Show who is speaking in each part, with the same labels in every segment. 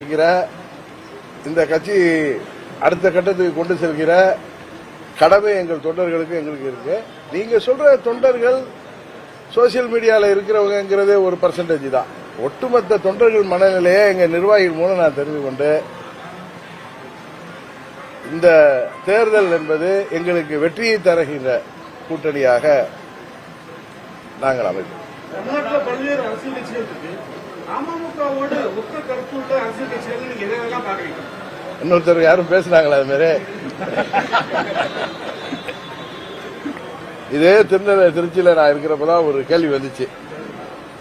Speaker 1: இருக்கிற இந்த கட்சி அடுத்த கட்டத்துக்கு கொண்டு செல்கிற கடமை எங்கள் தொண்டர்களுக்கு எங்களுக்கு இருக்கு. நீங்க சொல்ற தொண்டர்கள் சோசியல் மீடியால இருக்கிறவங்கிறதே ஒரு பர்சன்டேஜ் தான். ஒட்டுமொத்த தொண்டர்கள் மனநிலையை எங்க நிர்வாகிகள் மூலம் நான் தெரிந்து கொண்டு இந்த தேர்தல் என்பது எங்களுக்கு வெற்றியை தருகின்ற கூட்டணியாக நாங்கள் அமைப்போம்.
Speaker 2: அமமுகவோட ஒத்த கருத்துள்ள அரசியல் கட்சிகள் நீங்க எதெல்லாம் பாக்குறீங்க
Speaker 1: இன்னொருத்தர் யாரும் பேசுறாங்களா அது மாதிரி. இதே திருநெல்வேலி திருச்சியில நான் இருக்கிறப்பதான் ஒரு கேள்வி வந்துச்சு.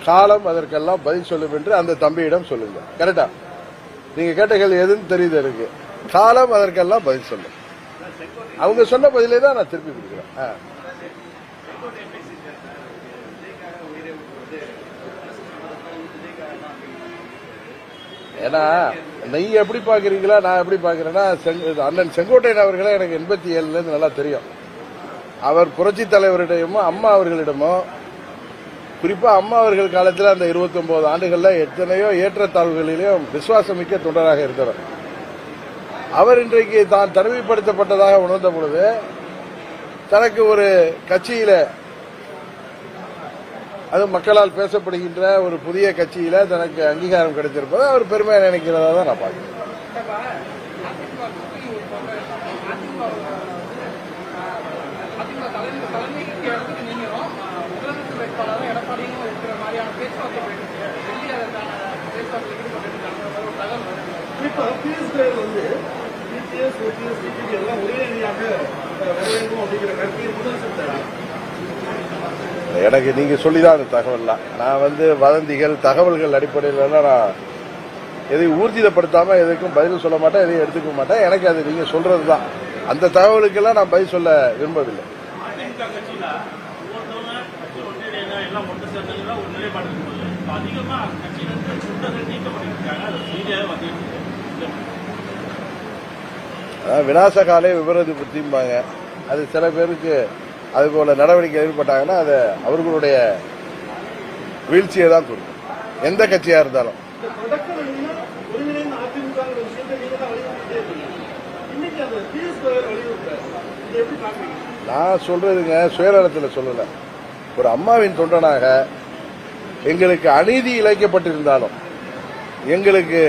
Speaker 1: காலம் அதற்கெல்லாம் பதில் சொல்லும் என்று அந்த தம்பியிடம் சொல்லுங்க கரெக்டா நீங்க கேட்ட கேள்வி எதுன்னு தெரியுது எனக்கு. காலம் அதற்கெல்லாம் பதில் சொல்லும். அவங்க சொன்ன பதிலே தான் நான் திருப்பி கொடுக்குறேன். ஏன்னா நீங்க எப்படி பாக்குறீங்களா நான் எப்படி பாக்குறேன்னா அண்ணன் செங்கோட்டையன் அவர்களே எனக்கு எண்பத்தி ஏழுல இருந்து நல்லா தெரியும். அவர் புரட்சி தலைவரிடமோ அம்மா அவர்களிடமோ குறிப்பா அம்மா அவர்கள் காலத்தில் அந்த 29 ஆண்டுகள்ல எத்தனையோ ஏற்றத்தாழ்வுகளிலும் விசுவாசமிக்க தொண்டராக இருந்தவர். அவர் இன்றைக்கு தான் தனிமைப்படுத்தப்பட்டதாக உணர்ந்த பொழுது தனக்கு ஒரு கட்சியில அது மக்களால் பேசப்படுகின்ற ஒரு புதிய கட்சியில தனக்கு அங்கீகாரம் கிடைத்திருப்பதை அவர் பெருமையாக நினைக்கிறதா தான் நான் பார்க்கிறேன்.
Speaker 2: பிஎஸ் வந்து பிபிஎஸ் ஓபிஎஸ் டிபிபி எல்லாம் ஒரே அணியாக வர வேண்டும் அப்படிங்கிற கருத்தை முதல் செலுத்துறாங்க
Speaker 1: எனக்கு நீங்க சொல்லிதான் அந்த தகவல்லாம். நான் வந்து வதந்திகள் தகவல்கள் அடிப்படையில் நான் எதையும் ஊர்ஜிதப்படுத்தாம எதுக்கும் பதில் சொல்ல மாட்டேன் எதையும் எடுத்துக்க மாட்டேன். எனக்கு அது நீங்க சொல்றது தான் அந்த தகவலுக்கெல்லாம் நான் பதில் சொல்ல விரும்பவில்லை. விநாசகாலே விபரீத புத்திம்பாங்க அது சில பேருக்கு அது போல நடவடிக்கை ஏற்பட்டாங்கன்னா அது அவர்களுடைய வீழ்ச்சியை தான் கொடுக்கும் எந்த கட்சியா இருந்தாலும். நான் சொல்றதுங்க சுயநலத்தில் சொல்லல. ஒரு அம்மாவின் தொண்டனாக எங்களுக்கு அநீதி இழைக்கப்பட்டிருந்தாலும் எங்களுக்கு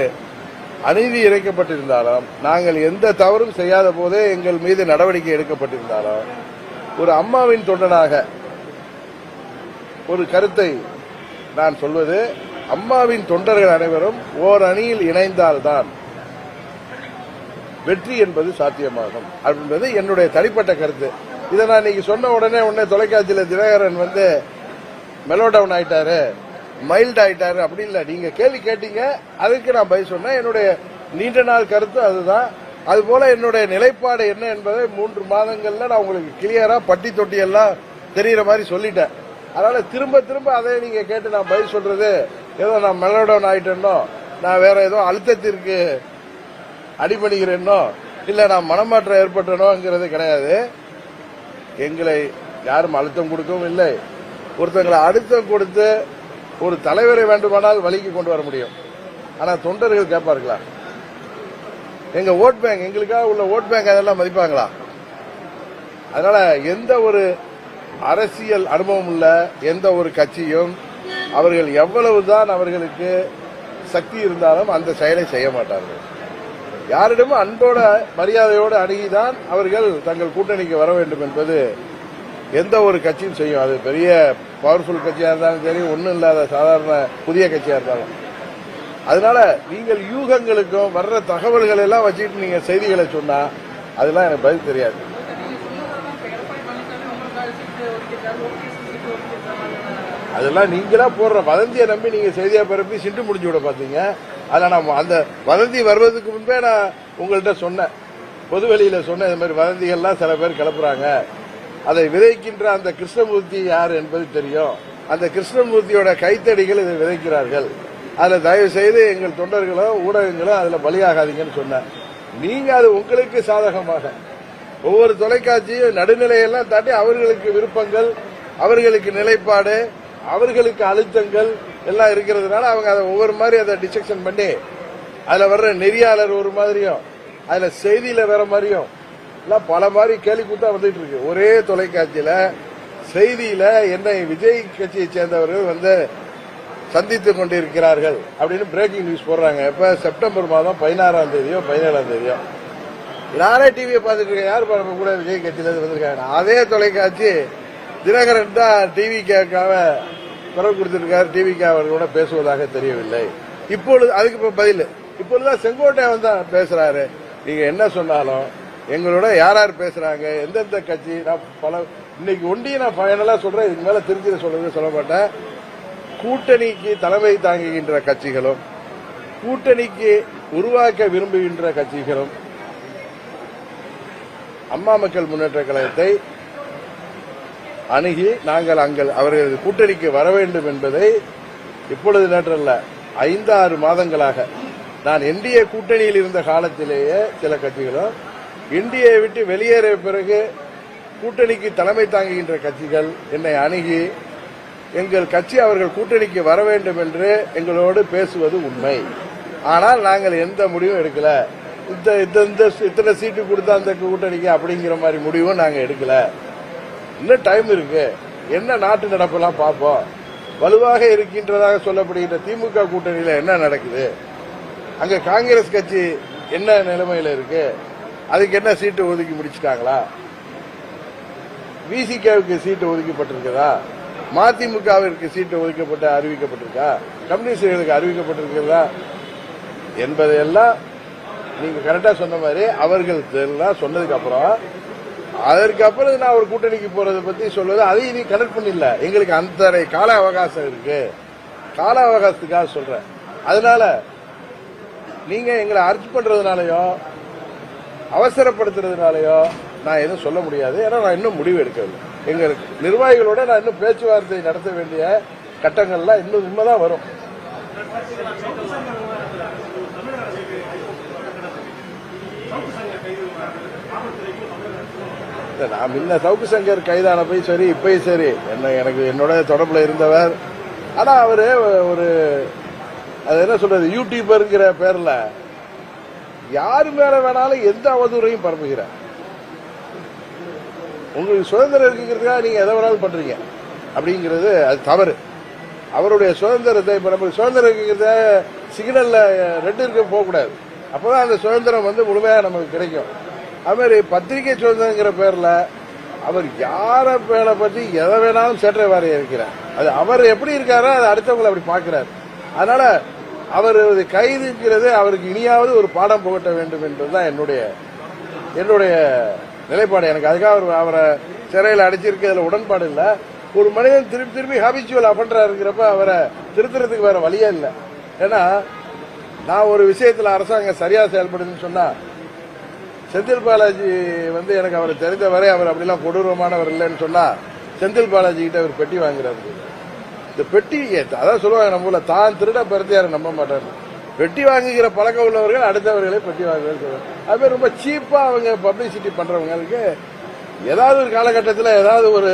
Speaker 1: அநீதி இழைக்கப்பட்டிருந்தாலும் நாங்கள் எந்த தவறும் செய்யாத போதே எங்கள் மீது நடவடிக்கை எடுக்கப்பட்டிருந்தாலும் ஒரு அம்மாவின் தொண்டனாக ஒரு கருத்தை நான் சொல்வது அம்மாவின் தொண்டர்கள் அனைவரும் ஓர் அணியில் இணைந்தால்தான் வெற்றி என்பது சாத்தியமாகும் அப்படின்றது என்னுடைய தனிப்பட்ட கருத்து. இதை நான் இன்னைக்கு சொன்ன உடனே உடனே தொலைக்காட்சியில் தினகரன் வந்து மெலோ டவுன் ஆயிட்டாரு மைல்ட் ஆயிட்டாரு அப்படி இல்லை. நீங்க கேள்வி கேட்டீங்க அதுக்கு நான் பதில் சொன்னேன். என்னுடைய நீண்ட நாள் கருத்து அதுதான். அதுபோல என்னுடைய நிலைப்பாடு என்ன என்பதை மூன்று மாதங்கள்ல நான் உங்களுக்கு கிளியரா பட்டி தொட்டி எல்லாம் தெரியிற மாதிரி சொல்லிட்டேன். அதனால திரும்ப திரும்ப அதை நீங்க கேட்டு நான் பதில் சொல்றது ஏதோ நான் மெலோ டவுன் ஆயிட்டேனோ நான் வேற ஏதோ அழுத்தத்திற்கு அடிபணிகிறேனோ இல்ல நான் மனமாற்றம் ஏற்பட்டனோங்கிறது கிடையாது. எங்களை யாரும் அழுத்தம் கொடுக்கவும் இல்லை. ஒருத்தங்களை அழுத்தம் கொடுத்து ஒரு தலைவரை வேண்டுமானால் வழிக்கு கொண்டு வர முடியும். ஆனா தொண்டர்கள் கேட்பார்களா? எங்க ஓட் பேங்க் எங்களுக்காக உள்ள ஓட் பேங்க் அதெல்லாம் மதிப்பாங்களா? அதனால எந்த ஒரு அரசியல் அனுபவம் உள்ள எந்த ஒரு கட்சியும் அவர்கள் எவ்வளவுதான் அவர்களுக்கு சக்தி இருந்தாலும் அந்த செயலை செய்ய மாட்டார்கள். யாரிடமும் அன்போட மரியாதையோடு அணுகிதான் அவர்கள் தங்கள் கூட்டணிக்கு வர வேண்டும் என்பது எந்த ஒரு கட்சியும் செய்யும். அது பெரிய பவர்ஃபுல் கட்சியா இருந்தாலும் சரி ஒன்றும் இல்லாத சாதாரண புதிய கட்சியா இருந்தாலும். அதனால நீங்கள் யூகங்களுக்கும் வர்ற தகவல்கள் எல்லாம் வச்சுட்டு நீங்க செய்திகளை சொன்னா அதெல்லாம் எனக்கு பதில் தெரியாது. அதெல்லாம் நீங்களா போடுற வதந்தியை நம்பி நீங்க செய்தியா பரப்பி சிண்டு முடிஞ்சு விட பாத்தீங்க. அதில் நான் அந்த வதந்தி வருவதற்கு முன்பே நான் உங்கள்கிட்ட சொன்னேன். பொதுவெளியில சொன்ன இந்த மாதிரி வதந்திகள்லாம் சில பேர் கிளப்புறாங்க. அதை விதைக்கின்ற அந்த கிருஷ்ணமூர்த்தி யார் என்பது தெரியும். அந்த கிருஷ்ணமூர்த்தியோட கைத்தடிகள் இதை விதைக்கிறார்கள். அதில் தயவு செய்து எங்கள் தொண்டர்களும் ஊடகங்களும் அதில் பலியாகாதீங்கன்னு சொன்னேன் நீங்கள் அது உங்களுக்கு சாதகமாக. ஒவ்வொரு தொலைக்காட்சியும் நடுநிலையெல்லாம் தாண்டி அவர்களுக்கு விருப்பங்கள் அவர்களுக்கு நிலைப்பாடு அவர்களுக்கு அழுத்தங்கள் எல்லாம் இருக்கிறதுனால அவங்க அதை ஒவ்வொரு மாதிரி அதை டிசெக்ஷன் பண்ணி அதில் வர்ற நெறியாளர் ஒரு மாதிரியும் அதில் செய்தியில் வேற மாதிரியும் எல்லாம் பல மாதிரி கேள்வி கூத்தா வந்துட்டு இருக்கு. ஒரே தொலைக்காட்சியில் செய்தியில் என்னை விஜய் கட்சியை சேர்ந்தவர்கள் வந்து சந்தித்துக் கொண்டிருக்கிறார்கள் அப்படின்னு பிரேக்கிங் நியூஸ் போடுறாங்க. இப்ப செப்டம்பர் மாதம் பதினாறாம் தேதியோ பதினேழாம் தேதியோ. நானே டிவியை பார்த்துட்டு இருக்கேன். யார் பாருங்க கூட விஜய் கட்சியில இருந்து வந்திருக்காங்க அதே தொலைக்காட்சி தினகரன் தான் டிவி கேட்காம குரல் கொடுத்திருக்காரு. டிவி அவர்களோட பேசுவதாக தெரியவில்லை. இப்பொழுது அதுக்கு இப்ப பதில். இப்பொழுதுதான் செங்கோட்டை வந்து பேசுறாரு. நீங்க என்ன சொன்னாலும் எங்களோட யார் யார் பேசுறாங்க எந்தெந்த கட்சி நான் பல இன்னைக்கு ஒண்டியை நான் ஃபைனலா சொல்றேன். இதுக்கு மேல திருச்சி சொல்றது சொல்ல மாட்டேன். கூட்டணிக்கு தலைமை தாங்குகின்ற கட்சிகளும் கூட்டணிக்கு உருவாக்க விரும்புகின்ற கட்சிகளும் அம்மா மக்கள் முன்னேற்ற கழகத்தை அணுகி நாங்கள் அங்கள் அவர்களது கூட்டணிக்கு வர வேண்டும் என்பதை இப்பொழுது நேற்றல்ல ஐந்து ஆறு மாதங்களாக நான் என்டிஏ கூட்டணியில் இருந்த காலத்திலேயே சில கட்சிகளும் இந்தியை விட்டு வெளியேறிய பிறகு கூட்டணிக்கு தலைமை தாங்குகின்ற கட்சிகள் என்னை அணுகி எங்கள் கட்சி அவர்கள் கூட்டணிக்கு வர வேண்டும் என்று எங்களோடு பேசுவது உண்மை. ஆனால் நாங்கள் எந்த முடிவும் எடுக்கல. இந்த இந்த- இந்த இத்தனை சீட்டு கொடுத்தா அந்த கூட்டணிக்கு அப்படிங்கிற மாதிரி முடிவும் நாங்கள் எடுக்கல. இன்னும் டைம் இருக்கு. என்ன நாட்டு நடப்பெல்லாம் பார்ப்போம். வலுவாக இருக்கின்றதாக சொல்லப்படுகின்ற திமுக கூட்டணியில் என்ன நடக்குது? அங்க காங்கிரஸ் கட்சி என்ன நிலைமையில இருக்கு? அதுக்கு என்ன சீட்டு ஒதுக்கி முடிச்சுட்டாங்களா? விசிகேவுக்கு சீட்டு ஒதுக்கப்பட்டிருக்கிறதா மதிமுகவிற்கு சீட்டு ஒதுக்கப்பட்ட அறிவிக்கப்பட்டிருக்கா? கம்யூனிஸ்டுகளுக்கு அறிவிக்கப்பட்டிருக்கிறதா? என்பதையெல்லாம் நீங்க கரெக்டா சொன்ன மாதிரி அவர்கள் சொன்னதுக்கு அப்புறம் அதற்கு அப்புறம் நான் ஒரு கூட்டணிக்கு போறதை பத்தி சொல்வது அதையும் நீ கனெக்ட் பண்ணிடல. எங்களுக்கு அந்த கால அவகாசம் இருக்கு. கால அவகாசத்துக்காக சொல்றேன். அதனால நீங்க எங்களை அர்ச் பண்றதுனாலயோ அவசரப்படுத்துறதுனாலயோ நான் எதுவும் சொல்ல முடியாது. ஏன்னா நான் இன்னும் முடிவு எடுக்கவில்லை. எங்க நிர்வாகிகளோட நான் இன்னும் பேச்சுவார்த்தை நடத்த வேண்டிய கட்டங்கள்லாம் இன்னும் உண்மைதான் வரும். நான் முன்ன சவுக்கு சங்கர் கைதான போய் சரி இப்பயும் சரி. என்ன எனக்கு என்னோட தொடர்புல இருந்தவர். ஆனா அவரு ஒரு அது என்ன சொல்றது யூடியூபருங்கிற பேர்ல யாரு மேல வேணாலும் எந்த அவதூறையும் பரப்புகிறார். உங்களுக்கு சுதந்திரம் இருக்குங்கிறதுக்காக நீங்க எதை வேணாலும் பண்றீங்க. அப்படிங்கிறது அது தவறு. அவருடைய சுதந்திரத்தை இப்ப நம்ம சுதந்திரம் இருக்குங்கிறத சிக்னல்ல ரெண்டு இருக்க போகக்கூடாது அப்பதான் அந்த சுதந்திரம் வந்து முழுமையாக நமக்கு கிடைக்கும். அது மாதிரி பத்திரிகை சுதந்திரங்கிற பேர்ல அவர் யார பேரை பத்தி எதை வேணாலும் சேற்றை வாரி இருக்கிறார் அது அவர் எப்படி இருக்காரோ அது அடுத்தவங்களை அப்படி பார்க்கிறார். அதனால அவர் கைதுங்கிறது அவருக்கு இனியாவது ஒரு பாடம் புகட்ட வேண்டும் என்பதுதான் என்னுடைய என்னுடைய நிலைப்பாடு. எனக்கு அதுக்காக அவர் அவரை சிறையில் அடைச்சிருக்கிறதுல உடன்பாடு இல்லை. ஒரு மனிதன் திருப்பி திருப்பி ஹாபிச்சுவல் இருக்கிறப்ப அவரை திருத்துறதுக்கு வேற வழியே இல்லை. ஏன்னா நான் ஒரு விஷயத்தில் அரசாங்கம் சரியா செயல்படுதுன்னு சொன்னா செந்தில் பாலாஜி வந்து எனக்கு அவர் தெரிந்த வரை அவர் அப்படிலாம் கொடூரமானவர் இல்லைன்னு சொன்னா செந்தில் பாலாஜி கிட்ட அவர் பெட்டி வாங்குறாரு. இந்த பெட்டி அதான் சொல்லுவாங்க நம்ம ஊர்ல தான் திருட பருத்தியார நம்ப மாட்டாரு. வெட்டி வாங்குகிற பழக்கம் உள்ளவர்கள் அடுத்தவர்களே பெட்டி வாங்குவது அதுவே ரொம்ப சீப்பா அவங்க பப்ளிசிட்டி பண்றவங்களுக்கு ஏதாவது ஒரு காலகட்டத்தில் ஏதாவது ஒரு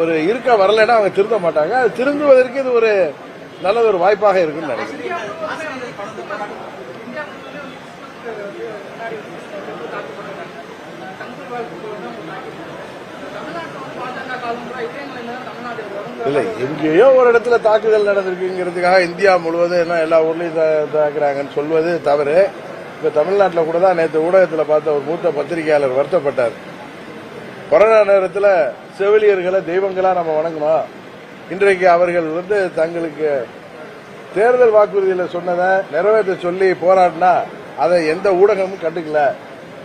Speaker 1: ஒரு இருக்க வரலைன்னா அவங்க திருந்த மாட்டாங்க. அது திருந்துவதற்கு இது ஒரு நல்ல ஒரு வாய்ப்பாக இருக்குன்னு நினைக்கிறேன். இல்லை எங்கேயோ ஒரு இடத்துல தாக்குதல் நடந்திருக்குங்கிறதுக்காக இந்தியா முழுவதும் என்ன எல்லா ஊர்லயும் தாக்குறாங்கன்னு சொல்வது தவறு. இப்ப தமிழ்நாட்டில் கூட தான் நேற்று ஊடகத்தில் பார்த்த ஒரு மூத்த பத்திரிகையாளர் வருத்தப்பட்டார். கொரோனா நேரத்தில் செவிலியர்களை தெய்வங்களா நம்ம வணங்கணும். இன்றைக்கு அவர்கள் வந்து தங்களுக்கு தேர்தல் வாக்குறுதியில் சொன்னதை நிறைவேற்ற சொல்லி போராடினா அதை எந்த ஊடகமும் கண்டுக்கல.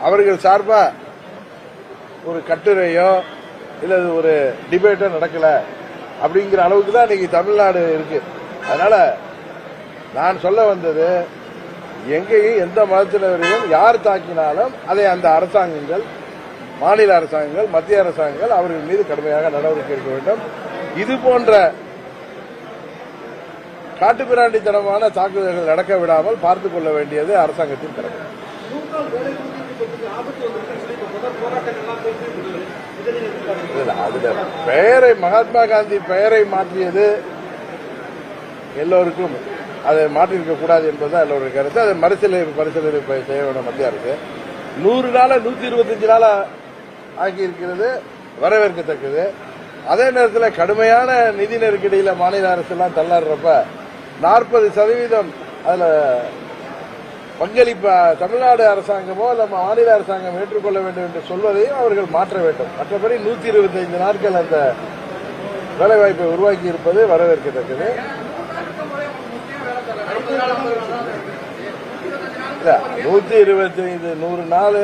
Speaker 1: அவர்கள் சார்பாக ஒரு கட்டுரையோ இல்ல ஒரு டிபேட்டும் நடக்கலை அப்படிங்கிற அளவுக்கு தான் இன்னைக்கு தமிழ்நாடு இருக்கு. அதனால நான் சொல்ல வந்தது எங்கேயும் எந்த மதத்தினரையும் யார் தாக்கினாலும் அதை அந்த அரசாங்கங்கள் மாநில அரசாங்கங்கள் மத்திய அரசாங்கங்கள் அவர்கள் மீது கடுமையாக நடவடிக்கை எடுக்க வேண்டும். இது போன்ற காட்டுப்பிராண்டித்தனமான தாக்குதல்கள் நடக்க விடாமல் பார்த்துக் கொள்ள வேண்டியது அரசாங்கத்தின் கடமை. அதுல பெயரை மகாத்மா காந்தி பெயரை மாற்றியது எல்லோருக்கும் அதை மாற்றிருக்க கூடாது என்பதுதான் எல்லோருடைய கருத்து. அதை மறுசீலனை பரிசீலனை செய்ய வேண்டும் மத்திய அரசு. நூறு நாள நூத்தி இருபத்தஞ்சு நாள ஆக்கி இருக்கிறது வரவேற்கத்தக்கது. அதே நேரத்தில் கடுமையான நிதி நெருக்கடியில் மாநில அரசு எல்லாம் தள்ளாடுறப்ப நாற்பது சதவீதம் அதுல பங்களிப்பு தமிழ்நாடு அரசாங்கமோ அல்ல மாநில அரசாங்கம் ஏற்றுக்கொள்ள வேண்டும் என்று சொல்வதையும் அவர்கள் மாற்ற வேண்டும். மற்றபடி நூத்தி இருபத்தைந்து நாட்கள் அந்த வேலைவாய்ப்பை உருவாக்கி இருப்பது வரவேற்கத்தக்கது. இல்ல, நூத்தி இருபத்தி ஐந்து நூறு நாள்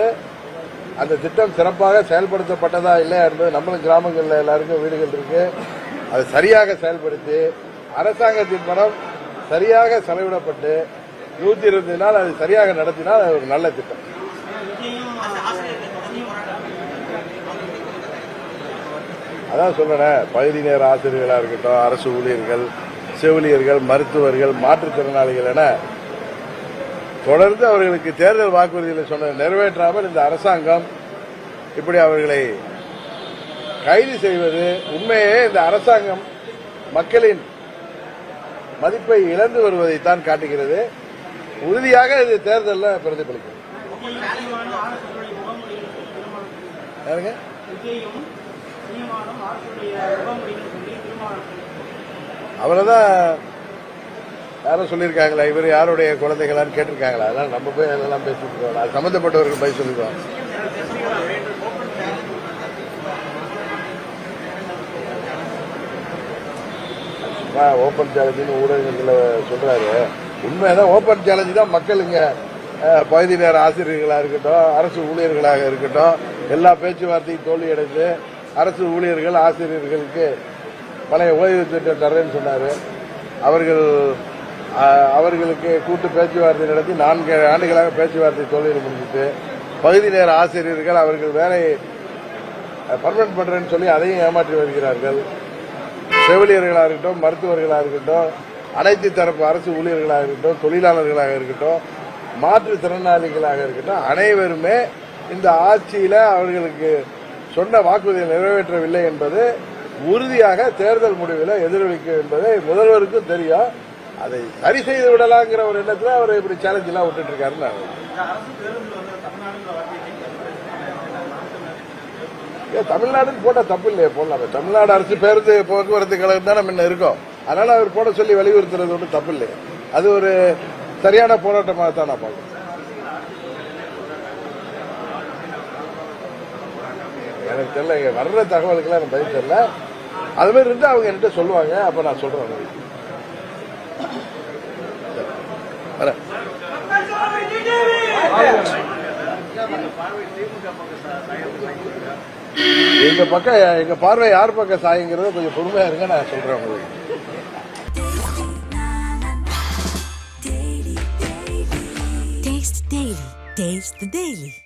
Speaker 1: அந்த திட்டம் சிறப்பாக செயல்படுத்தப்பட்டதா இல்லையா என்பது நம்மளும் கிராமங்களில் எல்லாருக்கும் வீடுகள் இருக்கு. அதை சரியாக செயல்படுத்தி அரசாங்கத்தின் பணம் சரியாக செலவிடப்பட்டு நூத்தி இருபத்தி நாள் அது சரியாக நடத்தினால் அது ஒரு நல்ல திட்டம். அதான் சொல்றேன் பகுதி நேர ஆசிரியர்களா இருக்கட்டும் அரசு ஊழியர்கள் செவிலியர்கள் மருத்துவர்கள் மாற்றுத்திறனாளிகள் என தொடர்ந்து அவர்களுக்கு தேர்தல் வாக்குறுதிகளை சொன்னதை நிறைவேற்றாமல் இந்த அரசாங்கம் இப்படி அவர்களை கைது செய்வது உண்மையே இந்த அரசாங்கம் மக்களின் மதிப்பை இழந்து வருவதைத்தான் காட்டுகிறது. உறுதியாக இது தேர்தலில் பிரதிபலிக்கும். யாருங்க?
Speaker 3: விஜயும்
Speaker 1: அவரை தான் யாரும் சொல்லியிருக்காங்களா? இவர் யாருடைய குழந்தைகளான்னு கேட்டிருக்காங்களா? அதெல்லாம் நம்ம போய் அதெல்லாம் பேசிட்டு இருக்கோம் அது சம்மந்தப்பட்டவர்கள் போய் சொல்லிடுவோம். ஓப்பன் சேலஞ்சுன்னு ஊடகங்களில் சொல்றாரு. உண்மைதான் ஓப்பன் சேலஞ்சு தான் மக்கள் இங்க பகுதி நேர ஆசிரியர்களாக இருக்கட்டும் அரசு ஊழியர்களாக இருக்கட்டும் எல்லா பேச்சுவார்த்தையும் தோல்வியடைந்து அரசு ஊழியர்கள் ஆசிரியர்களுக்கு பழைய ஓய்வு திட்டம் தர்றேன்னு சொன்னார். அவர்கள் அவர்களுக்கு கூட்டு பேச்சுவார்த்தை நடத்தி நான்கு ஆண்டுகளாக பேச்சுவார்த்தை தோல்வியில் முடிஞ்சிட்டு பகுதி நேர ஆசிரியர்கள் அவர்கள் வேலை பர்மனன்ட் பண்ணுறேன்னு சொல்லி அதையும் ஏமாற்றி வருகிறார்கள். செவிலியர்களாக இருக்கட்டும் மருத்துவர்களாக இருக்கட்டும் அனைத்து தரப்பு அரசு ஊழியர்களாக இருக்கட்டும் தொழிலாளர்களாக இருக்கட்டும் மாற்றுத்திறனாளிகளாக இருக்கட்டும் அனைவருமே இந்த ஆட்சியில அவர்களுக்கு சொன்ன வாக்குறுதியை நிறைவேற்றவில்லை என்பது உறுதியாக தேர்தல் முடிவில் எதிரொலிக்கும் என்பதை முதல்வருக்கும் தெரியும். அதை சரி செய்து விடலாங்கிற ஒரு எண்ணத்தில் அவர் இப்படி சேலஞ்ச் எல்லாம் விட்டுட்டு இருக்காருன்னு தமிழ்நாடுன்னு போட்டா தப்பு இல்லையே போடலாமே. தமிழ்நாடு அரசு பேருந்து போக்குவரத்து கழகம் தானே முன்ன இருக்கும். அதனால அவர் போட சொல்லி வலியுறுத்துறது ஒன்றும் தப்பு அது ஒரு சரியான போராட்டமாக தான் நான் பார்க்கிறேன். எனக்கு தெரியல இங்க வர்ற தகவலுக்கெல்லாம் எனக்கு பதில் தெரியல. அது மாதிரி இருந்தா அவங்க என்கிட்ட சொல்லுவாங்க அப்ப நான் சொல்றேன் எங்க பக்கம் எங்க பார்வை யார் பக்கம் சாயங்கிறத கொஞ்சம் பொறுமையா இருங்க நான் சொல்றேன் உங்களுக்கு.
Speaker 4: Taste the Daily.